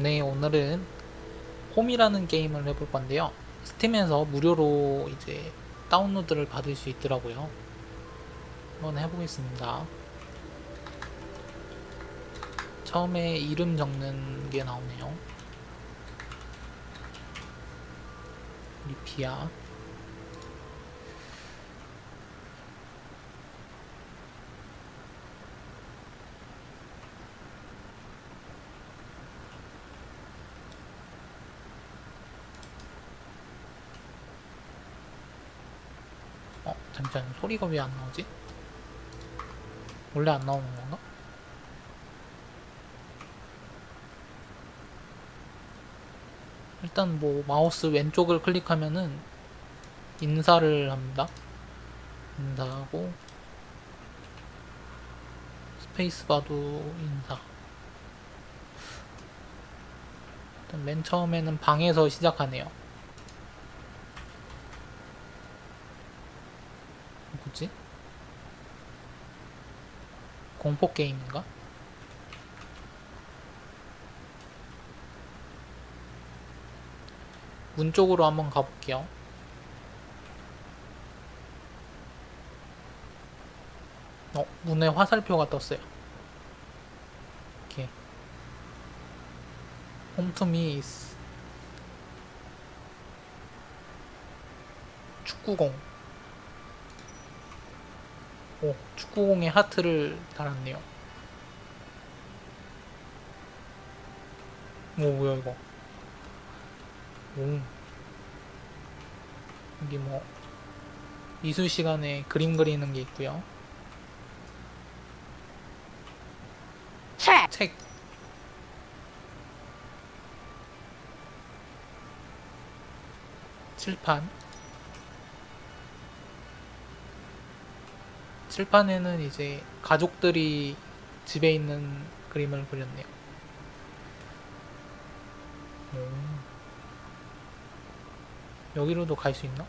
네, 오늘은 홈이라는 게임을 해볼 건데요. 스팀에서 무료로 이제 다운로드를 받을 수 있더라고요. 한번 해보겠습니다. 처음에 이름 적는 게 나오네요. 리피아. 어, 잠시만 소리가 왜 안 나오지? 원래 안 나오는 건가? 일단 뭐 마우스 왼쪽을 클릭하면은 인사를 합니다. 인사하고 스페이스바도 인사. 일단 맨 처음에는 방에서 시작하네요. 뭐지? 공포 게임인가? 문 쪽으로 한번 가볼게요. 어, 문에 화살표가 떴어요. 이렇게. 홈투미 축구공. 오, 축구공에 하트를 달았네요. 오, 뭐야, 이거. 오. 여기 뭐, 미술 시간에 그림 그리는 게 있고요. 책, 책. 칠판. 칠판에는 이제 가족들이 집에 있는 그림을 그렸네요. 오. 여기로도 갈 수 있나?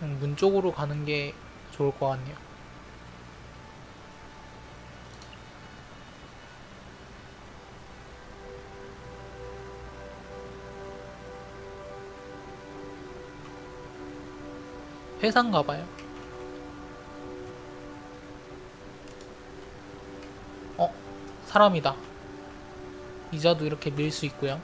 문 쪽으로 가는 게 좋을 것 같네요. 회사인가 봐요. 어, 사람이다. 의자도 이렇게 밀 수 있고요.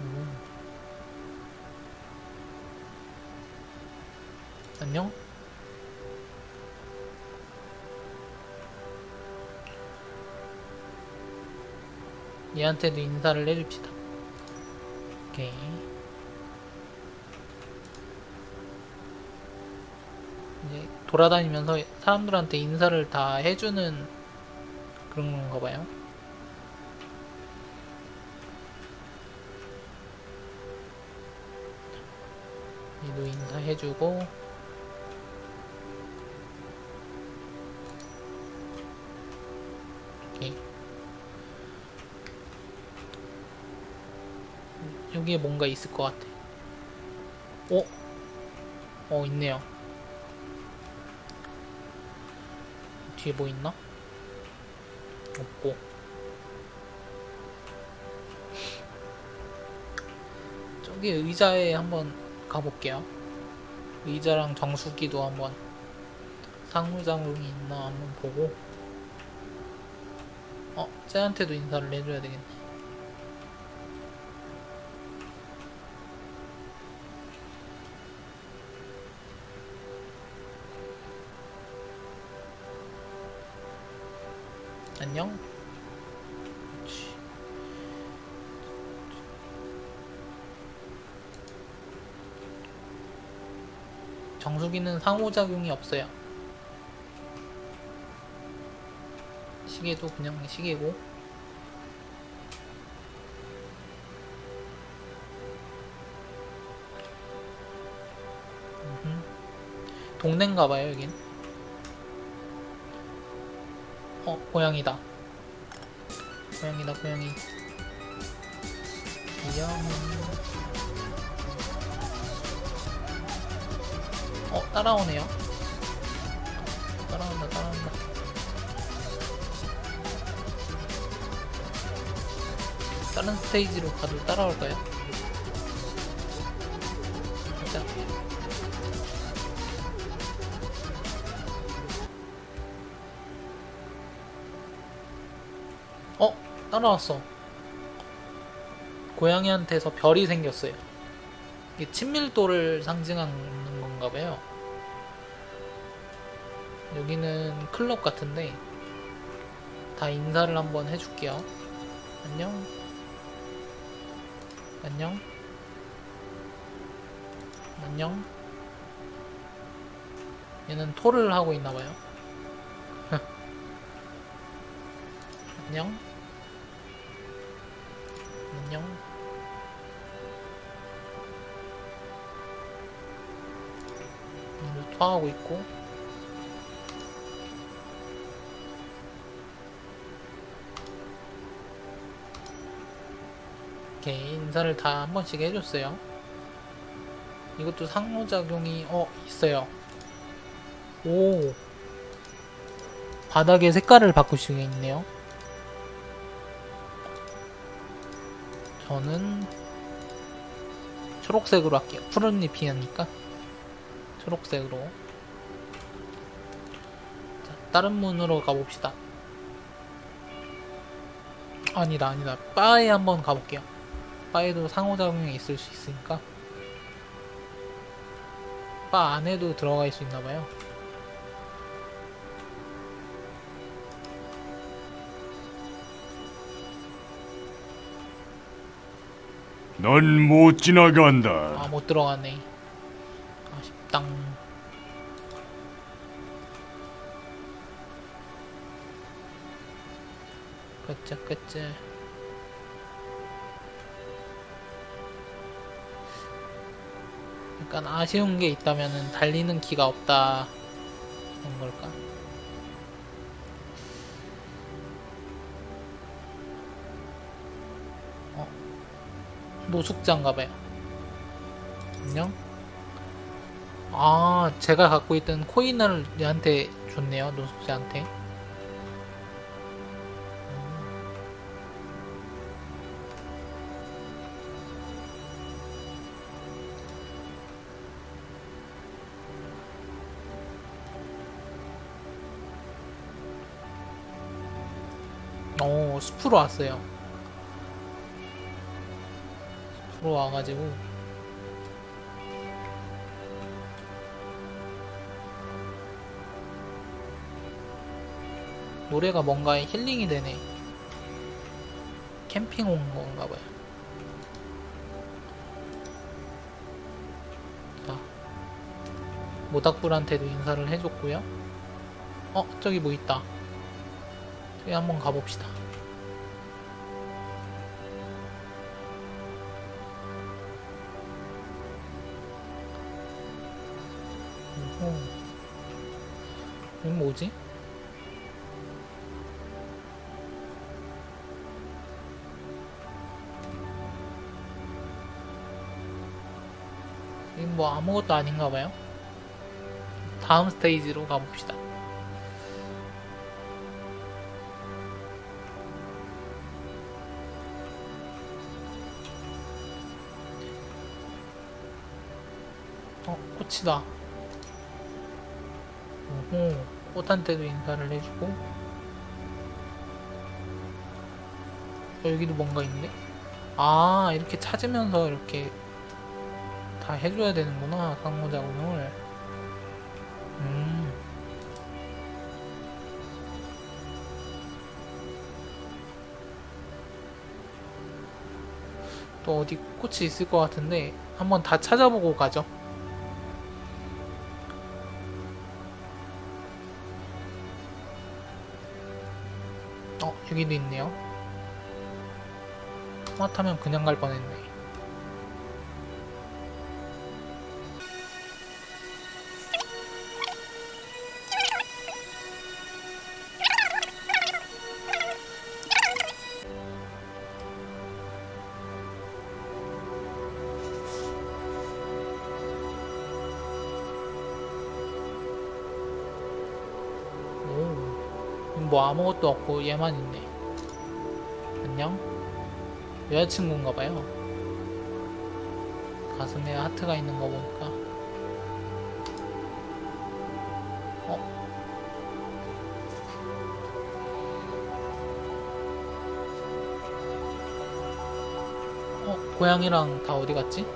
음. 안녕? 얘한테도 인사를 해줍시다. 오케이. 이제 돌아다니면서 사람들한테 인사를 다 해주는 그런 건가 봐요. 얘도 인사해주고. 여기에 뭔가 있을 것 같아. 어? 어, 있네요. 뒤에 뭐 있나? 없고. 저기 의자에 한번 가볼게요. 의자랑 정수기도 한번 상호작용이 있나 한번 보고. 어, 쟤한테도 인사를 해줘야 되겠네. 안녕? 정수기는 상호작용이 없어요. 시계도 그냥 시계고. 동네인가봐요, 여긴. 어 고양이다. 고양이다 고양이. 귀여워 어 따라오네요. 따라온다 따라온다. 다른 스테이지로 가도 따라올까요? 자. 어? 따라왔어. 고양이한테서 별이 생겼어요. 이게 친밀도를 상징하는 건가 봐요. 여기는 클럽 같은데 다 인사를 한번 해줄게요. 안녕. 안녕. 안녕. 얘는 토를 하고 있나 봐요. 안녕. 안녕. 얘도 토하고 있고. 이렇게 인사를 다 한 번씩 해줬어요. 이것도 상호작용이 어 있어요. 오 바닥의 색깔을 바꿀 수가 있네요. 저는 초록색으로 할게요. 푸른 잎이니까 초록색으로. 자, 다른 문으로 가봅시다. 아니다, 아니다. 바에 한번 가볼게요. 바에도 상호작용이 있을 수 있으니까. 바 안에도 들어갈 수 있나봐요. 넌 못 지나간다. 아, 못 들어가네. 아쉽당. 그치, 그치. 약간 아쉬운 게 있다면은 달리는 키가 없다. 그런 걸까? 노숙자인가봐요. 안녕? 아, 제가 갖고 있던 코인을 얘한테 줬네요, 노숙자한테. 오, 숲으로 왔어요. 숲으로 와가지고. 노래가 뭔가 힐링이 되네. 캠핑 온 건가 봐요. 자, 모닥불한테도 인사를 해줬고요. 어, 저기 뭐 있다. 저기 한번 가봅시다. 오호. 이건 뭐지? 이건 뭐 아무것도 아닌가 봐요. 다음 스테이지로 가봅시다. 어, 꽃이다. 오호, 꽃한테도 인사를 해주고. 어, 여기도 뭔가 있네? 아, 이렇게 찾으면서 이렇게 다 해줘야 되는구나, 상호작용을. 음. 또 어디 꽃이 있을 것 같은데, 한번 다 찾아보고 가죠. 어, 여기도 있네요. 토마타면 그냥 갈 뻔했네. 뭐 아무것도 없고 얘만 있네. 안녕. 여자친구인가 봐요. 가슴에 하트가 있는 거 보니까. 어? 어, 고양이랑 다 어디 갔지?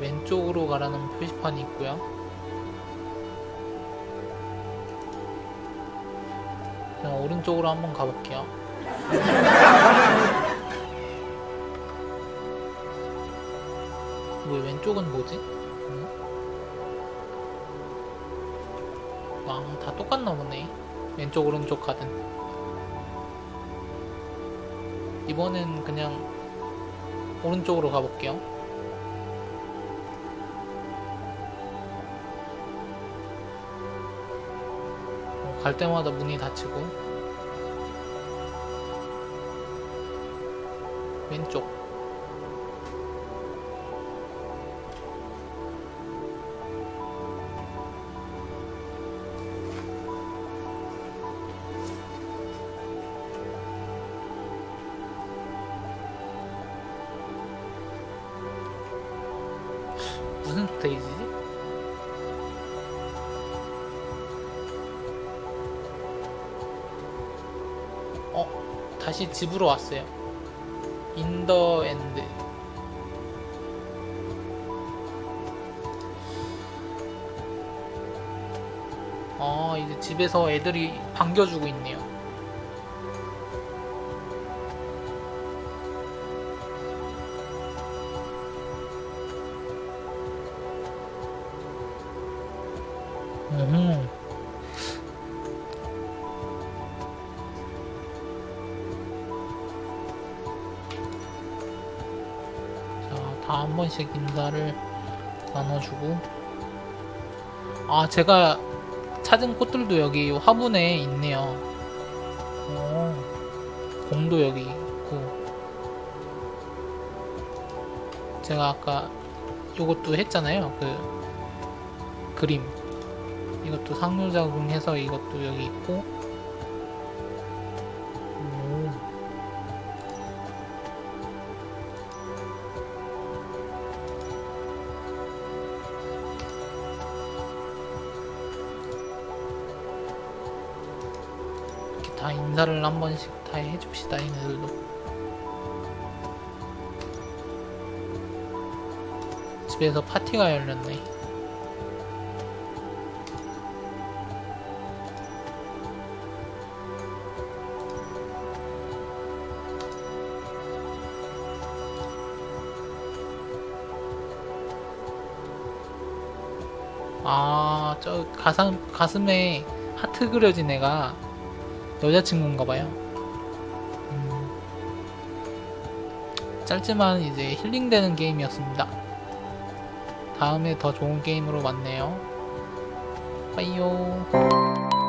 왼쪽으로 가라는 표시판이 있고요. 그냥 오른쪽으로 한번 가볼게요. 뭐 왼쪽은 뭐지? 응? 아, 다 똑같나 보네. 왼쪽 오른쪽 가든. 이번엔 그냥 오른쪽으로 가볼게요. 갈 때마다 문이 닫히고 왼쪽 다시 집으로 왔어요. 인더 엔드. 아, 이제 집에서 애들이 반겨주고 있네요. 다 한 번씩 인사를 나눠주고. 아, 제가 찾은 꽃들도 여기 화분에 있네요. 오, 공도 여기 있고. 제가 아까 요것도 했잖아요. 그 그림. 이것도 상호작용해서 이것도 여기 있고. 인사를 한 번씩 다 해줍시다 얘네들도. 집에서 파티가 열렸네. 아, 저 가슴, 가슴에 하트 그려진 애가 여자친구인가 봐요. 음, 짧지만 이제 힐링되는 게임이었습니다. 다음에 더 좋은 게임으로 만나요. 빠이요.